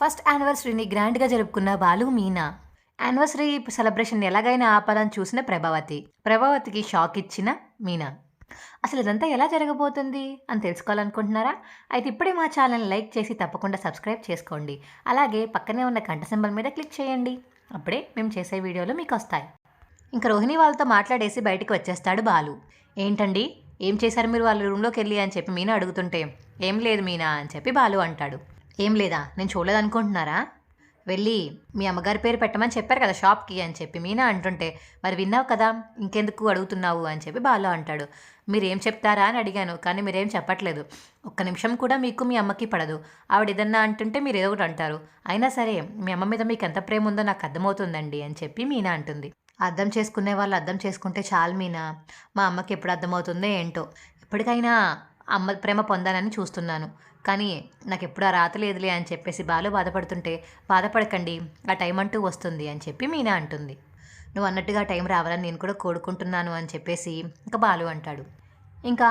First యానివర్సరీని గ్రాండ్గా జరుపుకున్న Balu Meena. Anniversary celebration ఎలాగైనా ఆపాలని చూసిన ప్రభావతి. ప్రభావతికి షాక్ ఇచ్చిన మీనా. అసలు ఇదంతా ఎలా జరగబోతుంది అని తెలుసుకోవాలనుకుంటున్నారా? అయితే ఇప్పుడే మా ఛానల్ లైక్ చేసి తప్పకుండా సబ్స్క్రైబ్ చేసుకోండి. అలాగే పక్కనే ఉన్న గంట సింబల్ మీద క్లిక్ చేయండి. అప్పుడే మేము చేసే వీడియోలు మీకు వస్తాయి. ఇంకా రోహిణి వాళ్ళతో మాట్లాడేసి బయటికి వచ్చేస్తాడు బాలు. ఏంటండి? ఏం చేశారు మీరు వాళ్ళ రూమ్లోకి వెళ్ళి? అని చెప్పి మీనా అడుగుతుంటే ఏం లేదు మీనా అని చెప్పి బాలు అంటాడు. ఏం లేదా? నేను చూడలేదనుకుంటున్నారా? వెళ్ళి మీ అమ్మగారి పేరు పెట్టమని చెప్పారు కదా షాప్కి అని చెప్పి మీనా అంటుంటే మరి విన్నావు కదా ఇంకెందుకు అడుగుతున్నావు? అని చెప్పి బాలు అంటాడు. మీరేం చెప్తారా? అని అడిగాను కానీ మీరేం చెప్పట్లేదు. ఒక్క నిమిషం కూడా మీకు మీ అమ్మకి పడదు. ఆవిడ ఏదన్నా అంటుంటే మీరు ఏదో ఒకటి అంటారు. అయినా సరే మీ అమ్మ మీద మీకు ఎంత ప్రేమ ఉందో నాకు అర్థమవుతుందండి అని చెప్పి మీనా అంటుంది. అర్థం చేసుకునే వాళ్ళు అర్థం చేసుకుంటే చాలు మీనా. మా అమ్మకి ఎప్పుడు అర్థమవుతుందో ఏంటో. ఎప్పటికైనా అమ్మ ప్రేమ పొందాలని చూస్తున్నాను. కానీ నాకు ఎప్పుడు ఆ రాత లేదులే అని చెప్పేసి బాలు బాధపడుతుంటే బాధపడకండి ఆ టైం అంటూ వస్తుంది అని చెప్పి మీనా అంటుంది. నువ్వు అన్నట్టుగా టైం రావాలని నేను కూడా కోరుకుంటున్నాను అని చెప్పేసి ఇంకా బాలు అంటాడు. ఇంకా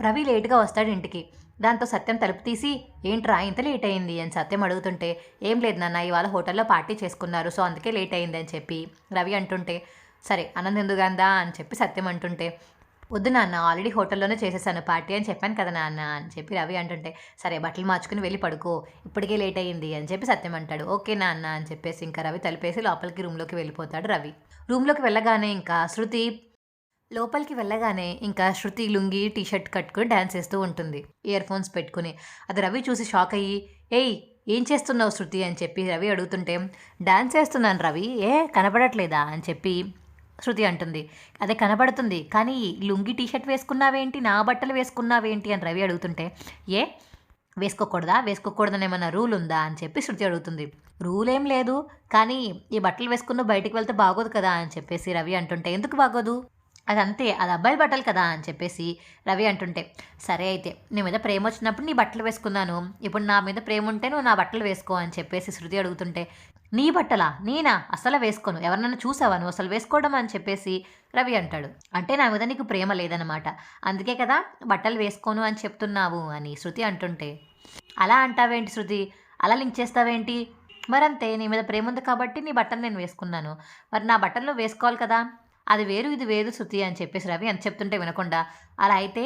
రవి లేటుగా వస్తాడు ఇంటికి. దాంతో సత్యం తలుపు తీసి ఏంట్రా ఇంత లేట్ అయింది అని సత్యం అడుగుతుంటే ఏం లేదు నాన్న ఇవాళ హోటల్లో పార్టీ చేసుకున్నారు సో అందుకే లేట్ అయింది అని చెప్పి రవి అంటుంటే సరే అనంత ఎందుకందా అని చెప్పి సత్యం అంటుంటే వద్దు నాన్న ఆల్రెడీ హోటల్లోనే చేసేసాను పార్టీ అని చెప్పాను కదా నాన్న అని చెప్పి రవి అంటుంటే సరే బట్టలు మార్చుకుని వెళ్ళి పడుకో ఇప్పటికే లేట్ అయ్యింది అని చెప్పి సత్యం అంటాడు. ఓకే నాన్న అని చెప్పేసి ఇంకా రవి తలిపేసి లోపలికి రూమ్లోకి వెళ్ళిపోతాడు రవి. రూమ్లోకి వెళ్ళగానే ఇంకా శృతి లోపలికి వెళ్ళగానే ఇంకా శృతి లుంగి టీ షర్ట్ కట్టుకుని డ్యాన్స్ చేస్తూ ఉంటుంది. ఇయర్ ఫోన్స్ పెట్టుకుని. అది రవి చూసి షాక్ అయ్యి ఏయ్ ఏం చేస్తున్నావు శృతి? అని చెప్పి రవి అడుగుతుంటే డ్యాన్స్ చేస్తున్నాను రవి ఏ? కనపడట్లేదా? అని చెప్పి శృతి అంటుంది. అదే కనబడుతుంది. కానీ లుంగి టీషర్ట్ వేసుకున్నావేంటి? నా బట్టలు వేసుకున్నావేంటి? అని రవి అడుగుతుంటే ఏ? వేసుకోకూడదా? వేసుకోకూడదని ఏమైనా రూల్ ఉందా? అని చెప్పి శృతి అడుగుతుంది. రూల్ ఏం లేదు. కానీ ఈ బట్టలు వేసుకున్న బయటికి వెళ్తే బాగోదు కదా? అని చెప్పేసి రవి అంటుంటే ఎందుకు బాగోదు? అది అంతే అది అబ్బాయిల బట్టలు కదా అని చెప్పేసి రవి అంటుంటే సరే అయితే నీ మీద ప్రేమ వచ్చినప్పుడు నీ బట్టలు వేసుకున్నాను ఇప్పుడు నా మీద ప్రేమ ఉంటే నువ్వు నా బట్టలు వేసుకో అని చెప్పేసి శృతి అడుగుతుంటే నీ బట్టలా? నేనా? అసలు వేసుకోను. ఎవరినైనా చూసావా నువ్వు? అసలు వేసుకోవడం అని చెప్పేసి రవి అంటాడు. అంటే నా మీద నీకు ప్రేమ లేదనమాట అందుకే కదా బట్టలు వేసుకోను అని చెప్తున్నావు అని శృతి అంటుంటే అలా అంటావేంటి శృతి? అలా లింక్ చేస్తావేంటి? మరంతే నీ మీద ప్రేమ ఉంది కాబట్టి నీ బట్టలు నేను వేసుకున్నాను. మరి నా బట్టలు వేసుకోవాలి కదా. అది వేరు ఇది వేరు శృతి అని చెప్పేసి రవి అని చెప్తుంటే వినకుండా అలా అయితే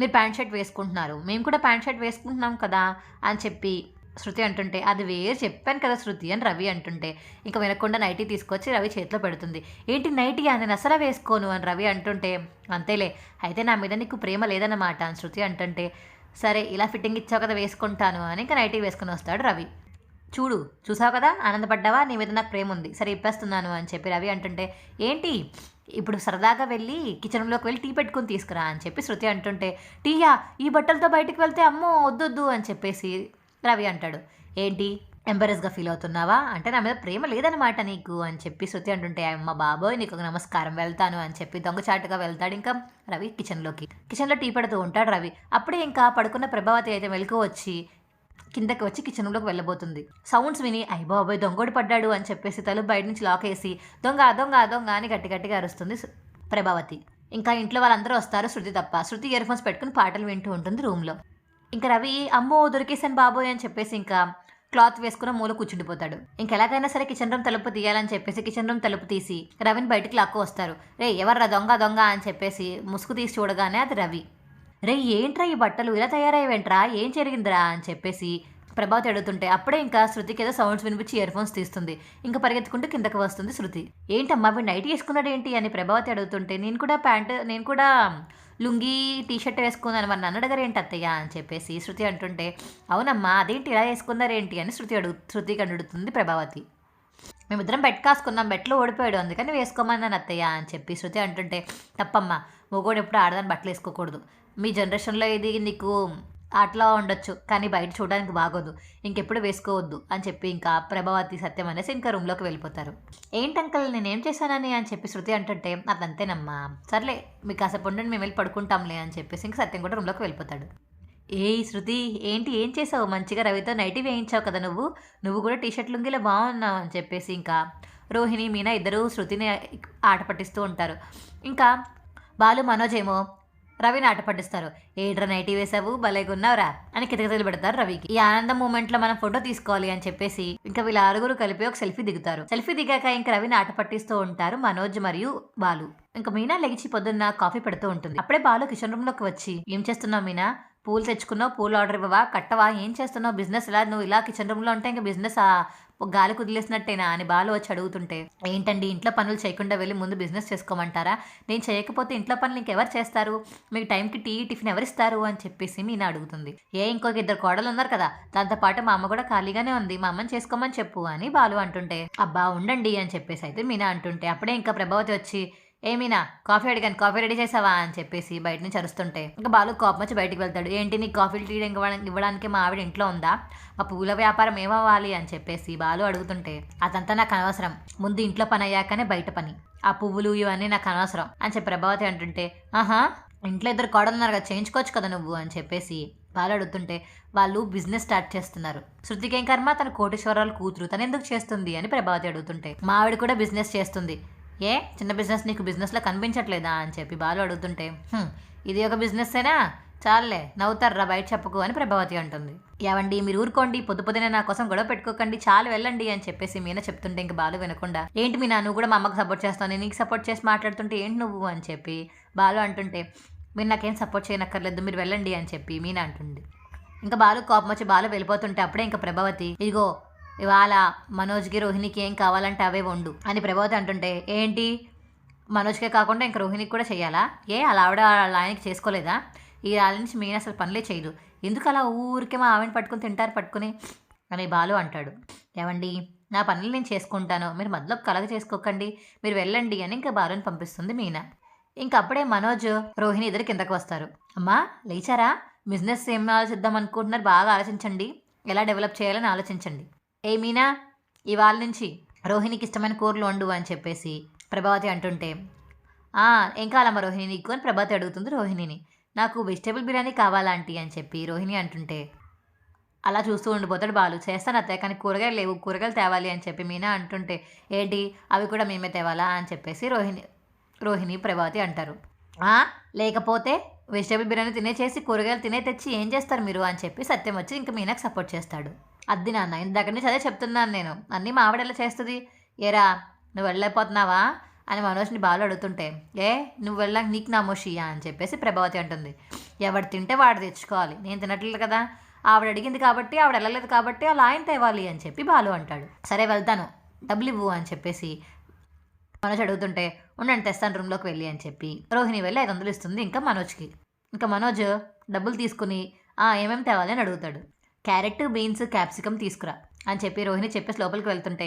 మీరు ప్యాంట్ షర్ట్ వేసుకుంటున్నారు. మేము కూడా ప్యాంట్ షర్ట్ వేసుకుంటున్నాం కదా అని చెప్పి శృతి అంటుంటే అది వేరు చెప్పాను కదా శృతి అని రవి అంటుంటే ఇంకా వినకుండా నైటీ తీసుకొచ్చి రవి చేతిలో పెడుతుంది. ఏంటి నైటీ? నేను అసలు వేసుకోను అని రవి అంటుంటే అంతేలే అయితే నా మీద నీకు ప్రేమ లేదన్నమాట అని శృతి అంటుంటే సరే ఇలా ఫిట్టింగ్ ఇచ్చావు కదా వేసుకుంటాను అని ఇంకా నైటీ వేసుకుని వస్తాడు రవి. చూడు చూసావు కదా? ఆనందపడ్డావా? నీ మీద నాకు ప్రేమ ఉంది సరే ఇప్పేస్తున్నాను అని చెప్పి రవి అంటుంటే ఏంటి? ఇప్పుడు సరదాగా వెళ్ళి కిచెన్లోకి వెళ్ళి టీ పెట్టుకుని తీసుకురా అని చెప్పి శృతి అంటుంటే టీయా? ఈ బట్టలతో బయటికి వెళ్తే అమ్మో వద్దొద్దు అని చెప్పేసి రవి అంటాడు. ఏంటి? ఎంబరస్గా ఫీల్ అవుతున్నావా? అంటే నా మీద ప్రేమ లేదనమాట నీకు అని చెప్పి శృతి అంటుంటే అమ్మ బాబోయ్ నీకు ఒక నమస్కారం వెళ్తాను అని చెప్పి దొంగచాటుగా వెళ్తాడు ఇంకా రవి కిచెన్లోకి. కిచెన్లో టీ పెడుతూ ఉంటాడు రవి. అప్పుడే ఇంకా పడుకున్న ప్రభావతి అయితే మెలకు వచ్చి కిందకి వచ్చి కిచెన్లోకి వెళ్ళబోతుంది. సౌండ్స్ విని అయ్య బాబోయ్ దొంగోడు పడ్డాడు అని చెప్పేసి తలుపు బయట నుంచి లాక్ వేసి దొంగ దొంగ దొంగ అని గట్టి గట్టిగా అరుస్తుంది ప్రభావతి. ఇంకా ఇంట్లో వాళ్ళందరూ వస్తారు శృతి తప్ప. శృతి ఇయర్ ఫోన్స్ పెట్టుకుని పాటలు వింటూ ఉంటుంది రూమ్లో ఇంకా రవి అమ్మో దొరికేసాను బాబోయ్ అని చెప్పేసి ఇంకా క్లాత్ వేసుకున్న మూల కూర్చుండిపోతాడు. ఇంకెలాగైనా సరే కిచెన్ రూమ్ తలుపు తీయాలని చెప్పేసి కిచెన్ రూమ్ తలుపు తీసి రవిని బయటికి లాక్కు వస్తారు. రే ఎవర్రా దొంగ దొంగ అని చెప్పేసి ముసుగు తీసి చూడగానే అది రవి. రే ఏంట్రా ఈ బట్టలు? ఇలా తయారయ్యేంట్రా ఏం జరిగిందిరా? అని చెప్పేసి ప్రభావతి అడుగుతుంటే అప్పుడే ఇంకా శృతికి ఏదో సౌండ్స్ వినిపించి ఇయర్ ఫోన్స్ తీస్తుంది. ఇంకా పరిగెత్తుకుంటూ కిందకి వస్తుంది శృతి. ఏంటమ్మా వీడు నైట్ వేసుకున్నాడు ఏంటి అని ప్రభావతి అడుగుతుంటే నేను కూడా ప్యాంటు నేను కూడా లుంగీ టీ షర్ట్ వేసుకున్నాను మరి నన్ను అడగరేంటి అత్తయ్య? అని చెప్పేసి శృతి అంటుంటే అవునమ్మా అదేంటి ఇలా వేసుకున్నారేంటి? అని శృతి అడుగు శృతికి అడుగుతుంది ప్రభావతి. మేమిద్దరం బెట్ కాసుకున్నాం బెట్లో ఓడిపోయాడు అందుకని వేసుకోమన్నాను అత్తయ్య అని చెప్పి శృతి అంటుంటే తప్పమ్మా మొగోడు ఎప్పుడు ఆడదాని బట్టలు వేసుకోకూడదు. మీ జనరేషన్లో ఇది నీకు అట్లా ఉండొచ్చు కానీ బయట చూడడానికి బాగోదు. ఇంకెప్పుడు వేసుకోవద్దు అని చెప్పి ఇంకా ప్రభావతి సత్యం అనేసి ఇంకా రూమ్లోకి వెళ్ళిపోతారు. ఏంటి అంకల్ నేనేం చేశానని? అని చెప్పి శృతి అంటుంటే అదంతేనమ్మా. సర్లే మీకు కాసేపు ఉండండి మేము వెళ్ళి పడుకుంటాంలే అని చెప్పేసి ఇంకా సత్యం కూడా రూమ్లోకి వెళ్ళిపోతాడు. ఏ శృతి ఏంటి? ఏం చేసావు? మంచిగా రవితో నైటీ వేయించావు కదా నువ్వు? నువ్వు కూడా టీషర్ట్ లుంగిలో బాగున్నావు అని చెప్పేసి ఇంకా రోహిణి మీనా ఇద్దరు శృతిని ఆట పట్టిస్తూ ఉంటారు. ఇంకా బాలు మనోజ్ ఏమో రవిని ఆట పట్టిస్తారు. ఏడ్రా నైటీ వేసావు? భలేగున్నావురా అని కితకితలు పెడతారు రవికి. ఈ ఆనందం మూమెంట్లో మనం ఫోటో తీసుకోవాలి అని చెప్పేసి ఇంకా వీళ్ళ ఆరుగురు కలిపి ఒక సెల్ఫీ దిగుతారు. సెల్ఫీ దిగాక ఇంకా రవిని ఆట పట్టిస్తూ ఉంటారు మనోజ్ మరియు బాలు. ఇంకా మీనా లెగిచి పొద్దున్న కాఫీ పెడుతూ ఉంటుంది. అప్పుడే బాలు కిచెన్ రూమ్లోకి వచ్చి ఏం చేస్తున్నావు మీనా? పూలు తెచ్చుకున్నావు పూలు ఆర్డర్ ఇవ్వవా? కట్టవా? ఏం చేస్తున్నావు? బిజినెస్ ఇలా నువ్వు ఇలా కిచెన్ రూమ్లో ఉంటే ఇంకా బిజినెస్ గాలి కుదిలేసినట్టేనా అని బాలు వచ్చి అడుగుతుంటే ఏంటండి ఇంట్లో పనులు చేయకుండా వెళ్ళి ముందు బిజినెస్ చేసుకోమంటారా? నేను చేయకపోతే ఇంట్లో పనులు ఇంకెవరు చేస్తారు? మీకు టైంకి టీ టిఫిన్ ఎవరిస్తారు అని చెప్పేసి మీన అడుగుతుంది. ఏ ఇంకొక ఇద్దరు కోడలు ఉన్నారు కదా దాంతోపాటు మా అమ్మ కూడా ఖాళీగానే ఉంది మా అమ్మని చేసుకోమని చెప్పు అని బాలు అంటుంటే అబ్బా ఉండండి అని చెప్పేసి అయితే మీనా అంటుంటే అప్పుడే ఇంకా ప్రభావతి వచ్చి ఏమీనా కాఫీ అడిగాను. కాఫీ రెడీ చేసావా అని చెప్పేసి బయట నుంచి అరుస్తుంటే. ఇంకా బాలు కోపం వచ్చి బయటికి వెళ్తాడు. ఏంటి నీకు కాఫీ టీ ఇవ్వడానికి మా ఆవిడ ఇంట్లో ఉందా? మా పూల వ్యాపారం ఏమవ్వాలి అని చెప్పేసి బాలు అడుగుతుంటే అదంతా నాకు అనవసరం. ముందు ఇంట్లో పని అయ్యాకనే బయట పని. ఆ పువ్వులు ఇవన్నీ నాకు అనవసరం. అని చెప్పి ప్రభావతి అంటుంటే ఆహా ఇంట్లో ఇద్దరు కోడలు ఉన్నారు కదా చేయించుకోవచ్చు కదా నువ్వు? అని చెప్పేసి బాలు అడుగుతుంటే వాళ్ళు బిజినెస్ స్టార్ట్ చేస్తున్నారు. శృతికేం కర్మ? తన కోటేశ్వరరాలు కూతురు. తను ఎందుకు చేస్తుంది? అని ప్రభావతి అడుగుతుంటే మా ఆవిడ కూడా బిజినెస్ చేస్తుంది. ఏ? చిన్న బిజినెస్ నీకు బిజినెస్లో కనిపించట్లేదా అని చెప్పి బాలు అడుగుతుంటే ఇది ఒక బిజినెస్సేనా చాలే నవ్వుతారా బయట చెప్పకు అని ప్రభావతి అంటుంది. ఏవండి మీరు ఊరుకోండి పొద్దు పొద్దునే నా కోసం గొడవ పెట్టుకోకండి చాలు వెళ్ళండి అని చెప్పేసి మీనా చెప్తుంటే ఇంక బాలు వినకుండా ఏంటి మీనా నువ్వు కూడా మా అమ్మకు సపోర్ట్ చేస్తాను నేను నీకు సపోర్ట్ చేసి మాట్లాడుతుంటే ఏంటి నువ్వు? అని చెప్పి బాలు అంటుంటే మీరు నాకేం సపోర్ట్ చేయనక్కర్లేదు మీరు వెళ్ళండి అని చెప్పి మీనా అంటుంది. ఇంకా బాలు కోపం వచ్చి బాలు వెళ్ళిపోతుంటే అప్పుడే ఇంకా ప్రభావతి ఇదిగో ఇవాళ మనోజ్కి రోహిణికి ఏం కావాలంటే అవే వండు అని ప్రభావతి అంటుంటే ఏంటి? మనోజ్కే కాకుండా ఇంకా రోహిణికి కూడా చేయాలా ఏ అలా ఆవిడ వాళ్ళ ఆయనకి చేసుకోలేదా? ఈ రాళ్ళ నుంచి మీన అసలు పనులే చేయదు. ఎందుకు అలా ఊరికే మా ఆవిడని పట్టుకుని తింటారు పట్టుకుని? అని బాలు అంటాడు. ఏమండి నా పనులు నేను చేసుకుంటాను. మీరు మధ్యలో కలగ చేసుకోకండి. మీరు వెళ్ళండి అని ఇంకా బాలుని పంపిస్తుంది మీనా. ఇంక అప్పుడే మనోజ్ రోహిణి ఇద్దరు కిందకు వస్తారు. అమ్మా లేచారా? బిజినెస్ ఏం ఆలోచిద్దాం అనుకుంటున్నారు? బాగా ఆలోచించండి. ఎలా డెవలప్ చేయాలని ఆలోచించండి. ఏ మీనా ఇవాళ నుంచి రోహిణికి ఇష్టమైన కూరలు వండు అని చెప్పేసి ప్రభావతి అంటుంటే ఏం కావాలమ్మా రోహిణి నీకు అని ప్రభావతి అడుగుతుంది రోహిణిని. నాకు వెజిటేబుల్ బిర్యానీ కావాలంటీ అని చెప్పి రోహిణి అంటుంటే అలా చూస్తూ ఉండిపోతాడు బాలు. చేస్తాను అత్తయ్య కానీ కూరగాయలు లేవు కూరగాయలు తేవాలి అని చెప్పి మీనా అంటుంటే ఏంటి అవి కూడా మేమే తేవాలా అని చెప్పేసి రోహిణి రోహిణి ప్రభావతి అంటారు. లేకపోతే వెజిటేబుల్ బిర్యానీ తినే చేసి కూరగాయలు తినే తెచ్చి ఏం చేస్తారు మీరు అని చెప్పి సత్యం వచ్చి ఇంకా మీనాకు సపోర్ట్ చేస్తాడు. అద్ది నాన్న దగ్గర నుంచి అదే చెప్తున్నాను నేను. అన్నీ మావిడెలా ఎలా చేస్తుంది? ఏరా నువ్వు వెళ్ళలేకపోతున్నావా? అని మనోజ్ని బాలు అడుగుతుంటే ఏ నువ్వు వెళ్ళాక నీకు నమోషియా అని చెప్పేసి ప్రభావతి అంటుంది. ఎవడు తింటే వాడు తెచ్చుకోవాలి. నేను తినట్లేదు కదా? ఆవిడ అడిగింది కాబట్టి ఆవిడ వెళ్ళలేదు కాబట్టి అలా ఆయన తేవాలి అని చెప్పి బాలు అంటాడు. సరే వెళ్తాను. డబ్బులు ఇవ్వు అని చెప్పేసి మనోజ్ అడుగుతుంటే ఉండండి తెస్తాను రూమ్లోకి వెళ్ళి అని చెప్పి రోహిణి వెళ్ళి ఐదు వందలు ఇస్తుంది ఇంకా మనోజ్కి. ఇంకా మనోజ్ డబ్బులు తీసుకుని ఏమేమి తేవాలి అని అడుగుతాడు. క్యారెట్ బీన్స్ క్యాప్సికమ్ తీసుకురా అని చెప్పి రోహిణి చెప్పేసి లోపలికి వెళ్తుంటే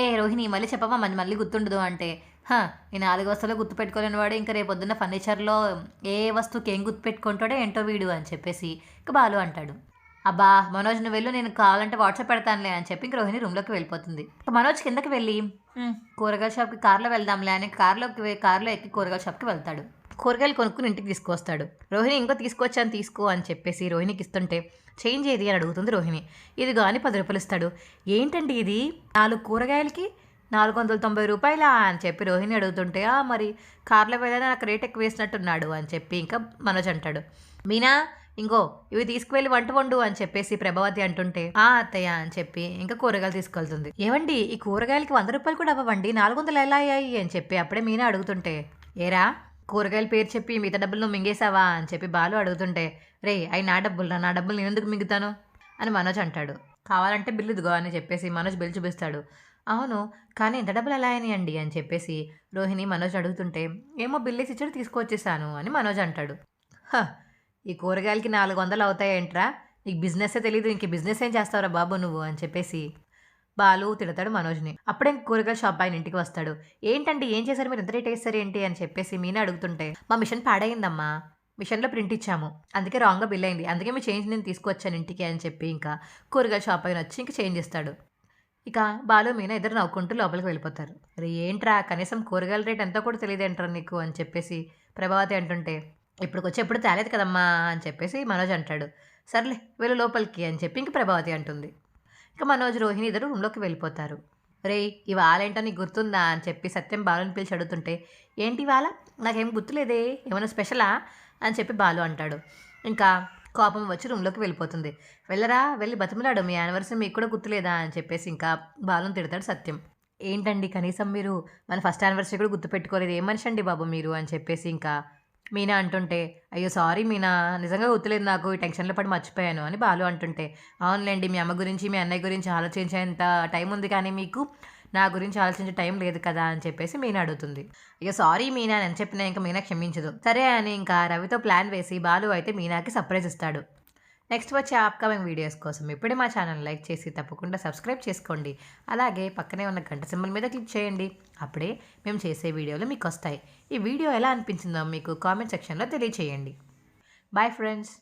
ఏ రోహిణి మళ్ళీ చెప్పమ్మా మన మళ్ళీ గుర్తుండదు అంటే హా ఈ నాలుగు వస్తువులు గుర్తుపెట్టుకోలేని వాడు ఇంకా రేపు పొద్దున్న ఫర్నిచర్లో ఏ వస్తువుకి ఏం గుర్తు పెట్టుకుంటాడో ఏంటో వీడు అని చెప్పేసి ఇంకా బాలు అంటాడు. అబ్బా మనోజ్ నువ్వు వెళ్ళు నేను కావాలంటే వాట్సాప్ పెడతానులే అని చెప్పి ఇంక రోహిణి రూమ్లోకి వెళ్ళిపోతుంది. మనోజ్ కిందకి వెళ్ళి కూరగాయల షాప్కి కార్లో వెళ్దాంలే అని కార్లోకి కార్లో ఎక్కి కూరగాయల షాప్కి వెళ్తాడు. కూరగాయలు కొనుక్కుని ఇంటికి తీసుకొస్తాడు రోహిణి ఇంకో తీసుకొచ్చాను తీసుకో అని చెప్పేసి రోహిణికి ఇస్తుంటే చేంజ్ ఏది అని అడుగుతుంది రోహిణి. ఇదిగో అని పది రూపాయలు ఇస్తాడు. ఏంటండి ఇది? నాలుగు కూరగాయలకి నాలుగు వందల తొంభై రూపాయలా? అని చెప్పి రోహిణి అడుగుతుంటే "ఆ, మరి కార్లో వెళ్ళాలని నాకు రేట్ ఎక్కువ వేసినట్టున్నాడు అని చెప్పి ఇంకా మనోజ్ అంటాడు. మీనా ఇంకో ఇవి తీసుకువెళ్ళి వంట వండు అని చెప్పేసి ప్రభావతి అంటుంటే ఆ అత్తయ్య అని చెప్పి ఇంకా కూరగాయలు తీసుకెళ్తుంది. ఏవండి ఈ కూరగాయలకి వంద రూపాయలు కూడా అవ్వండి నాలుగు వందలు ఎలా అయ్యాయి? అని చెప్పి అప్పుడే మీనా అడుగుతుంటే ఏరా కూరగాయల పేరు చెప్పి మిగతా డబ్బులు నువ్వు మింగేసావా అని చెప్పి బాలు అడుగుతుంటే రే అవి నా డబ్బులు నా డబ్బులు నేను ఎందుకు మింగుతాను? అని మనోజ్ అంటాడు. కావాలంటే బిల్లు ఇదిగో అని చెప్పేసి మనోజ్ బిల్లు చూపిస్తాడు. అవును కానీ ఇంత డబ్బులు ఎలా అయినాయండి? అని చెప్పేసి రోహిణి మనోజ్ అడుగుతుంటే ఏమో బిల్లు ఇచ్చాడు తీసుకొచ్చేసాను అని మనోజ్ అంటాడు. "హ, ఈ కూరగాయలకి నాలుగు వందలు అవుతాయేంట్రా? నీకు బిజినెస్సే తెలియదు ఇంక బిజినెస్ ఏం చేస్తావురా బాబు నువ్వు? అని చెప్పేసి బాలు తిడతాడు మనోజ్ని. అప్పుడే కూరగాయల షాప్ ఆయన ఇంటికి వస్తాడు. ఏంటంటే ఏం చేశారు? మీరు ఎంత రేట్ వేస్తారు ఏంటి? అని చెప్పేసి మీనా అడుగుతుంటే మా మిషన్ పాడైందమ్మా. మిషన్లో ప్రింట్ ఇచ్చాము. అందుకే రాంగ్గా బిల్ అయింది. అందుకే మీ చేంజ్ నేను తీసుకొచ్చాను ఇంటికి అని చెప్పి ఇంకా కూరగాయల షాప్ ఆయన వచ్చి ఇంకా చేంజ్ ఇస్తాడు ఇక బాలు మీనా ఇద్దరు నవ్వుకుంటూ లోపలికి వెళ్ళిపోతారు. అరే ఏంట్రా? కనీసం కూరగాయల రేట్ ఎంతో కూడా తెలియదేంట్రా నీకు? అని చెప్పేసి ప్రభావతి అంటుంటే ఇప్పుడు వచ్చి ఎప్పుడు తేలేదు కదమ్మా అని చెప్పేసి మనోజ్ అంటాడు. సర్లే వెళ్ళు లోపలికి అని చెప్పి ఇంక ప్రభావతి అంటుంది. ఇక మనోజ్ రోహిణి ఇద్దరు రూమ్లోకి వెళ్ళిపోతారు. రే ఇవాళ ఏంటో నీకు గుర్తుందా? అని చెప్పి సత్యం బాలుని పిలిచి అడుగుతుంటే ఏంటి ఇవాళ? నాకేం గుర్తులేదే? ఏమైనా స్పెషలా? అని చెప్పి బాలు అంటాడు. ఇంకా కోపం వచ్చి రూమ్లోకి వెళ్ళిపోతుంది. వెళ్ళరా వెళ్ళి బతిమలాడు. మీ యానివర్సరీ మీకు కూడా గుర్తులేదా? అని చెప్పేసి ఇంకా బాలుని తిడతాడు సత్యం. ఏంటండి కనీసం మీరు మన ఫస్ట్ యానివర్సరీ కూడా గుర్తుపెట్టుకోలేదు. ఏం మనిషి అండి బాబు మీరు? అని చెప్పేసి ఇంకా మీనా అంటుంటే అయ్యో సారీ మీనా నిజంగా గుర్తులేదు నాకు ఈ టెన్షన్లో పడి మర్చిపోయాను అని బాలు అంటుంటే అవునులేండి మీ అమ్మ గురించి మీ అన్నయ్య గురించి ఆలోచించేంత టైం ఉంది కానీ మీకు నా గురించి ఆలోచించే టైం లేదు కదా అని చెప్పేసి మీనా అడుగుతుంది. అయ్యో సారీ మీనా అని చెప్పినా ఇంకా మీనా క్షమించదు. సరే అని ఇంకా రవితో ప్లాన్ వేసి బాలు అయితే మీనాకి సర్ప్రైజ్ ఇస్తాడు. నెక్స్ట్ వచ్చే అప్కమింగ్ వీడియోస్ కోసం ఇప్పుడే మా ఛానల్ లైక్ చేసి తప్పకుండా సబ్స్క్రైబ్ చేసుకోండి. అలాగే పక్కనే ఉన్న గంట సింబల్ మీద క్లిక్ చేయండి. అప్పుడే మేము చేసే వీడియోలు మీకు వస్తాయి. ఈ వీడియో ఎలా అనిపించిందో మీకు కామెంట్ సెక్షన్లో తెలియచేయండి. Bye friends